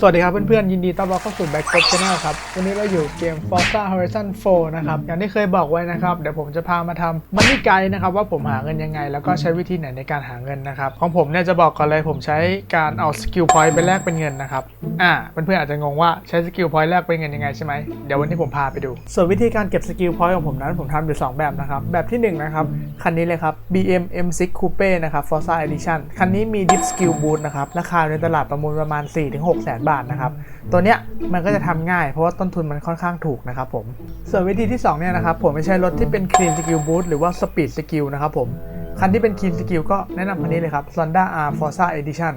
สวัสดีครับเพื่อนๆ ยินดีต้อนรับเข้าสู่ Back Code Channel ครับ วันนี้เราอยู่เกม Forza Horizon 4 นะครับ อย่างที่เคยบอกไว้นะครับ เดี๋ยวผมจะพามาทำมันนี่ไกด์นะครับ ว่าผมหาเงินยังไง แล้วก็ใช้วิธีไหนในการหาเงินนะครับ ของผมเนี่ยจะบอกก่อนเลยผมใช้การเอาสกิลพอยต์ไปแลกเป็นเงินนะครับ อ่าเพื่อนๆอาจจะงงว่าใช้สกิลพอยต์แลกเป็นเงินยังไงใช่ไหมเดี๋ยววันนี้ผมพาไปดู ส่วนวิธีการเก็บสกิลพอยต์ของผมนั้นผมทำอยู่ 2 แบบนะครับ แบบที่ 1 นะครับ คันนี้เลยครับ BM M6 Coupe นะครับ Forza Edition คันนี้มี Dip Skill Boost นะครับ ราคาในตลาดประมูลประมาณ 4-6แสนบาทนะครับ ตัวเนี้ยมันก็จะทำง่ายเพราะว่าต้นทุนมันค่อนข้างถูกนะครับผม ส่วนวิธีที่2เนี่ยนะครับผมไม่ใช้รถที่เป็น Clean Skill Boost หรือว่า Speed Skill นะครับผม คันที่เป็น Clean Skill ก็แนะนำคันนี้เลยครับ Honda R Forza Edition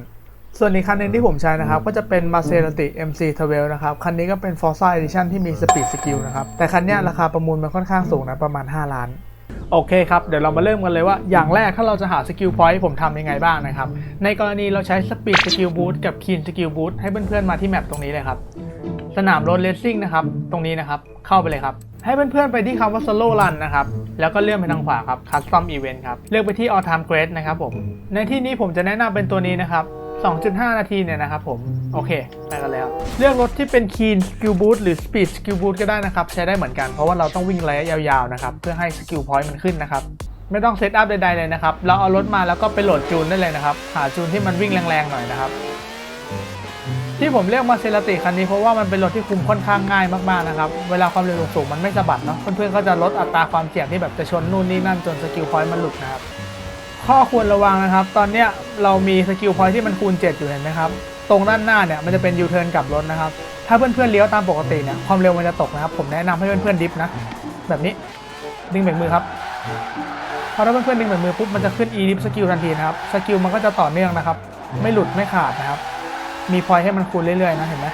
ส่วนอีกคันหนึ่งที่ผมใช้นะครับ ก็จะเป็น Maserati MC12 นะครับ คันนี้ก็เป็น Forza Edition ที่มี Speed Skill นะครับ แต่คันเนี้ยราคาประมูลมันค่อนข้างสูงนะ ประมาณ 5 ล้าน โอเคครับ เดี๋ยวเรามาเริ่มกันเลยว่า อย่างแรกถ้าเราจะหาสกิลพอยต์ผมทำยังไงบ้างนะครับ ในกรณีเราใช้สปีดสกิลบูทกับคีนสกิลบูทให้เพื่อนๆมาที่แมปตรงนี้เลยครับ สนามรถเลสซิ่งนะครับ ตรงนี้นะครับ เข้าไปเลยครับ ให้เพื่อนๆไปที่คำว่า solo run นะครับ แล้วก็เลื่อนไปทางขวาครับ custom event ครับ เลือกไปที่ all time great นะครับผม ในที่นี้ผมจะแนะนำเป็นตัวนี้นะครับ 2.5 นาทีเนี่ยนะครับผม โอเค ไปกันแล้ว เลือกรถที่เป็น Keen Skill Boost หรือ Speed Skill Boost ก็ได้นะครับ ใช้ได้เหมือนกันเพราะว่าเราต้องวิ่งระยะยาวๆนะครับ เพื่อให้ Skill Point มันขึ้นนะครับ ไม่ต้องเซตอัพใดๆเลยนะครับ เราเอารถมาแล้วก็ไปโหลดจูนได้เลยนะครับ หาจูนที่มันวิ่งแรงๆหน่อยนะครับที่ผมเรียกมาเซราติคันนี้เพราะว่ามันเป็นรถที่คุมค่อนข้างง่ายมากๆนะครับ เวลาความเร็วสูงมันไม่สะบัดเนาะ เพื่อนๆก็จะลดอัตราความเสี่ยงที่แบบจะชนนู่นนี่นั่นจนสกิลพอยต์มันหลุดนะครับ ข้อควรระวังนะครับ ตอนเนี้ยเรามีสกิลพอยที่มันคูณ 7 อยู่เห็นไหมครับ ตรงด้านหน้าเนี่ยมันจะเป็นยูเทิร์นกลับรถนะครับ ถ้าเพื่อนๆเลี้ยวตามปกติเนี่ยความเร็วมันจะตกนะครับ ผมแนะนำให้เพื่อนๆดิฟนะ แบบนี้ดึงเบรกมือครับพอถ้าเพื่อนๆดึงเบรกมือปุ๊บมันจะขึ้น e dip skill ทันทีนะครับสกิลมันก็จะต่อเนื่องนะครับ ไม่หลุดไม่ขาดนะครับ มีพอยให้มันคูณเรื่อยๆนะเห็นไหม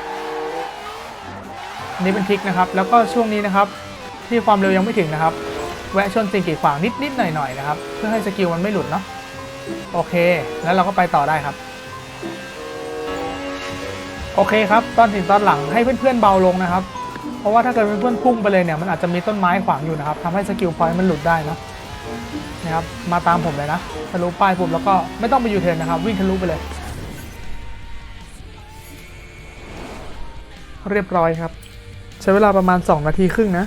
นี่เป็นทริกนะครับ แล้วก็ช่วงนี้นะครับ ที่ความเร็วยังไม่ถึงนะครับ แวะชนสิ่งกีดขวางนิดๆหน่อยๆนะครับ เพื่อให้สกิลมันไม่หลุดเนาะ โอเค แล้วเราก็ไปต่อได้ครับ โอเคครับ ตอนถึงตอนหลังให้เพื่อนๆเบาลงนะครับ เพราะว่าถ้าเกิดเพื่อนๆพุ่งไปเลยเนี่ย มันอาจจะมีต้นไม้ขวางอยู่นะครับทำให้สกิลพอยต์มันหลุดได้นะนะครับ มาตามผมเลยนะ ทะลุป้ายปุ๊บแล้วก็ไม่ต้องไปอยู่เทินนะครับ วิ่งทะลุไปเลย เรียบร้อยครับ ใช้เวลาประมาณ 2 นาทีครึ่งนะ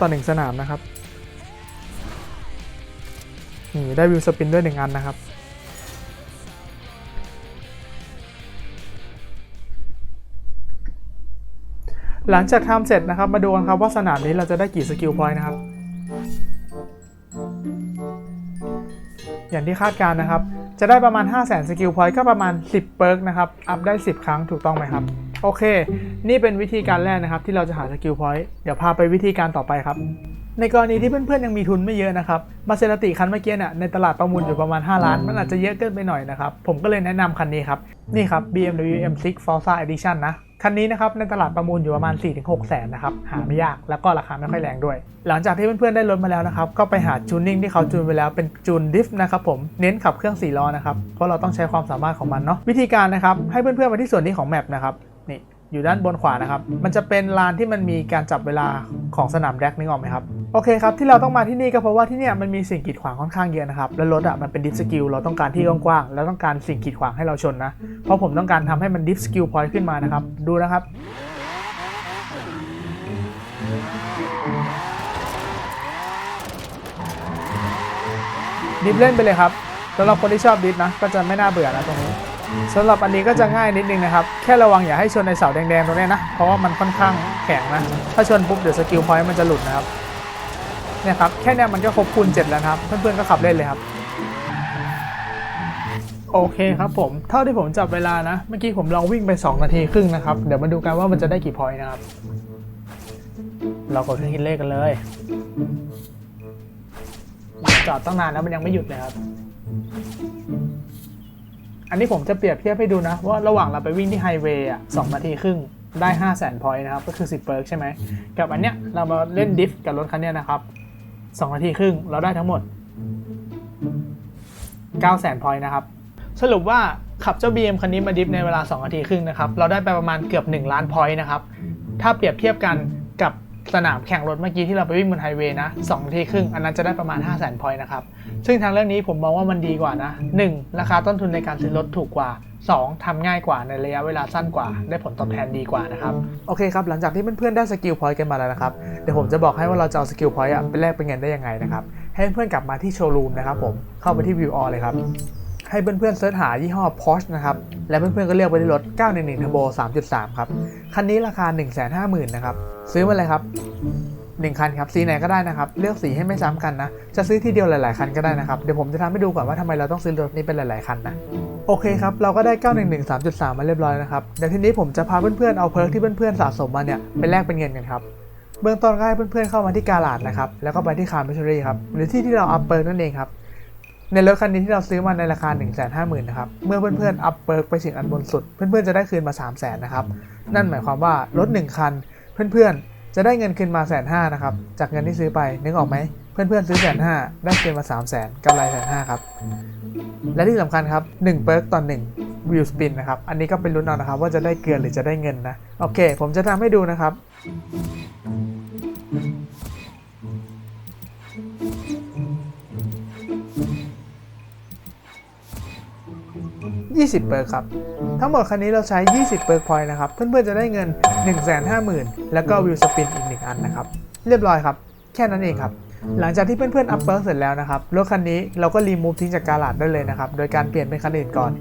ต่อหนึ่งสนามนะครับนี่ได้วิวสปินด้วยหนึ่งอันนะครับ หลังจากทำเสร็จนะครับมาดูกันครับว่าสนามนี้เราจะได้กี่สกิลพอยต์นะครับ อย่างที่คาดการณ์นะครับ จะได้ประมาณ 5 0 0 0 0 0สกิลพอยต์ก็ประมาณ 10 เปิร์กนะครับ อัพได้ 10 ครั้งถูกต้องไหมครับ โอเค นี่เป็นวิธีการแรกนะครับ ที่เราจะหาสกิลพอยต์เดี๋ยวพาไปวิธีการต่อไปครับ ในกรณีที่เพื่อนๆยังมีทุนไม่เยอะนะครับมาเซราติคันเมื่อกี้เนี่ยในตลาดประมูลอยู่ประมาณ 5 ล้าน มันอาจจะเยอะเกินไปหน่อยนะครับผมก็เลยแนะนำคันนี้ครับนี่ครับ BMW M6 Forza Edition นะคันนี้นะครับในตลาดประมูลอยู่ประมาณ 4-6 แสนนะครับหาไม่ยากแล้วก็ราคาไม่ค่อยแรงด้วย หลังจากที่เพื่อนๆได้รถมาแล้วนะครับก็ไปหาจูนนิ่งที่เขาจูนไปแล้วเป็นจูนดิฟนะครับผมเน้นขับเครื่อง4ล้อนะครับเพราะเราต้องใช้ความสามารถของมันเนาะวิธีการนะครับให้เพื่อนๆมาที่ส่วนนี้ของแมปนะครับนี่ อยู่ด้านบนขวานะครับ มันจะเป็นลานที่มันมีการจับเวลาของสนามแร็กนึกออกไหมครับ โอเคครับ ที่เราต้องมาที่นี่ก็เพราะว่าที่เนี่ยมันมีสิ่งกีดขวางค่อนข้างเยอะนะครับ แล้วรถอะมันเป็นดิฟสกิลเราต้องการที่กว้างๆ แล้วต้องการสิ่งกีดขวางให้เราชนนะ เพราะผมต้องการทำให้มันดิฟสกิลพอยต์ขึ้นมานะครับ ดูนะครับดิฟเล่นไปเลยครับสำหรับคนที่ชอบดิฟนะ ก็จะไม่น่าเบื่อนะตรงนี้ สำหรับอันนี้ก็จะง่ายนิดนึงนะครับ แค่ระวังอย่าให้ชนในเสาแดงๆตรงนี้นะ เพราะว่ามันค่อนข้างแข็งนะ ถ้าชนปุ๊บเดี๋ยวสกิลพอยต์มันจะหลุดนะครับเนี่ยครับ แค่นี้มันก็ครบคูณ7แล้วนะครับ เพื่อนๆก็ขับเล่นเลยครับ โอเคครับผม เท่าที่ผมจับเวลานะ เมื่อกี้ผมลองวิ่งไป 2 นาทีครึ่งนะครับ เดี๋ยวมาดูกันว่ามันจะได้กี่พอยต์นะครับ เรากดเครื่องคิดเลขกันเลย จอดตั้งนานแล้วมันยังไม่หยุดเลยครับ อันนี้ผมจะเปรียบเทียบให้ดูนะ ว่าระหว่างเราไปวิ่งที่ไฮเวย์อะสองนาทีครึ่งได้ 5 0 0 0 0 0พอยต์นะครับ ก็คือ 10เปิร์กใช่ไหม กับอันเนี้ยเรามาเล่นดิฟกับรถคันเนี้ยนะครับ 2 นาทีครึ่งเราได้ทั้งหมด 9 0 0 0 0 0พอยต์นะครับ สรุปว่าขับเจ้า BM คันนี้มาดิฟในเวลา 2 นาทีครึ่งนะครับ เราได้ไปประมาณเกือบ 1 ล้านพอยต์นะครับ ถ้าเปรียบเทียบกันกับ สนามแข่งรถเมื่อกี้ที่เราไปวิ่งบนไฮเวย์นะ2นาทีครึ่ง อันนั้นจะได้ประมาณ 5 0 0 0 0 0พอยต์นะครับ ซึ่งทางเรื่องนี้ผมมองว่ามันดีกว่านะ 1. ราคาต้นทุนในการซื้อรถถูกกว่า 2. ทำง่ายกว่าในระยะเวลาสั้นกว่า ได้ผลตอบแทนดีกว่านะครับ โอเคครับ หลังจากที่เพื่อนๆได้สกิลพอยต์กันมาแล้วนะครับ เดี๋ยวผมจะบอกให้ว่าเราจะเอาสกิลพอยต์ไปแลกเป็นเงินได้ยังไงนะครับ ให้เพื่อนๆกลับมาที่โชว์รูมนะครับผม เข้าไปที่ View All เลยครับ ให้เพื่อนๆเสิร์ชหายี่ห้อ Porsche นะครับ และเพื่อนๆก็เลือกไปที่รถ 911 Turbo 3.3 ครับ คันนี้ราคา 150,000นะครับ ซื้อมาเลยครับ 1 คันครับ สีไหนก็ได้นะครับ เลือกสีให้ไม่ซ้ำกันนะ จะซื้อที่เดียวหลายๆ คันก็ได้นะครับ เดี๋ยวผมจะทำให้ดูก่อนว่าทำไมเราต้องซื้อรถนี้เป็นหลาย ๆ คันนะโอเคครับ เราก็ได้ 911 3.3 มาเรียบร้อยนะครับ เดี๋ยวทีนี้ผมจะพาเพื่อนๆ เอาเพิร์กที่เพื่อนๆ สะสมมาเนี่ยไปแลกเป็นเงินกันครับ เบื้องต้นก็ให้เพื่อนๆ เข้ามาที่กาลาดนะครับ แล้วก็ไปที่คาร์มิชรี่ครับ หรือที่ที่เราอัพเปิร์กนั่นเองครับ ในรถคันนี้ที่เราซื้อมาในราคา 1 5 0 0 0 0นะครับ เมื่อเพื่อนๆ อัพเปิร์กไปถึงอันบนสุด เพื่อนๆ จะได้คืนมา 3 0 0 0 0นนะครับ นั่นหมายความว่ารถ 1 คัน เพื่อนๆ จะได้เงินคืนมาแสนห้านะครับ จากเงินที่ซื้อไป นึกออกไหม เพื่อนๆ ซื้อแสนห้าได้คืนมา 3 0 0 0 0 0กำไรแสนห้าครับ และที่สำคัญครับ1เปิร์กต่อ1วิวสปินนะครับ อันนี้ก็เป็นลุ้นเอานะครับว่าจะได้เกลือหรือจะได้เงินนะ โอเค ผมจะทำให้ดูนะครับ 20 เปิร์กครับ ทั้งหมดคันนี้เราใช้ 20 เปิร์กพอยต์นะครับ เพื่อนๆจะได้เงิน 150,000 แล้วก็วิวสปินอีก 1 อันนะครับ เรียบร้อยครับ แค่นั้นเองครับ หลังจากที่เพื่อนๆอัพเปิร์กเสร็จแล้วนะครับ รถคันนี้เราก็รีมูฟทิ้งจากการาดได้เลยนะครับ โดยการเปลี่ยนเป็นคันอื่นก่อน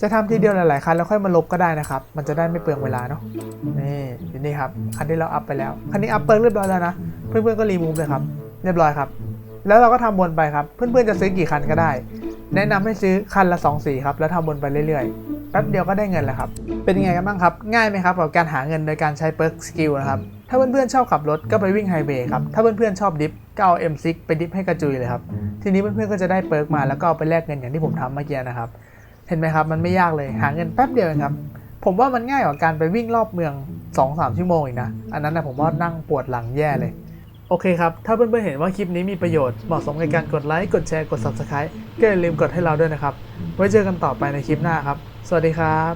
จะทำทีเดียวหลายๆคันแล้วค่อยมาลบก็ได้นะครับ มันจะได้ไม่เปลืองเวลาเนาะ นี่อยู่นี่ครับ คันที่เราอัพไปแล้ว คันนี้อัพเปิร์กเรียบร้อยแล้วนะ เพื่อนๆก็รีมูฟเลยครับ เรียบร้อยครับ แล้วเราก็ทำวนไปครับ เพื่อนๆจะซื้อกี่คันก็ได้ แนะนำให้ซื้อคันละ2สีครับแล้วทำวนไปเรื่อยๆแป๊บเดียวก็ได้เงินแล้วครับ เป็นยังไงกันบ้างครับ ง่ายไหมครับกับการหาเงินโดยการใช้เปิร์กสกิลนะครับ ถ้าเพื่อนๆชอบขับรถก็ไปวิ่งไฮเวย์ครับ ถ้าเพื่อนๆชอบดิฟก็เอา M6 ไปดิฟให้กระจุยเลยครับ ทีนี้เพื่อนๆก็จะได้เปิร์กมาแล้วก็เอาไปแลกเงินอย่างที่ผมทำเมื่อกี้นะครับ เห็นไหมครับมันไม่ยากเลยหาเงินแป๊บเดียวครับ ผมว่ามันง่ายกว่าการไปวิ่งรอบเมือง 2-3 ชั่วโมงอีกนะ อันนั้นนะผมว่านั่งปวดหลังแย่เลย โอเคครับ ถ้าเพื่อนๆเห็นว่าคลิปนี้มีประโยชน์ เหมาะสมในการกดไลค์ กดแชร์ กด Subscribe ก็อย่าลืมกดให้เราด้วยนะครับ ไว้เจอกันต่อไปในคลิปหน้าครับ สวัสดีครับ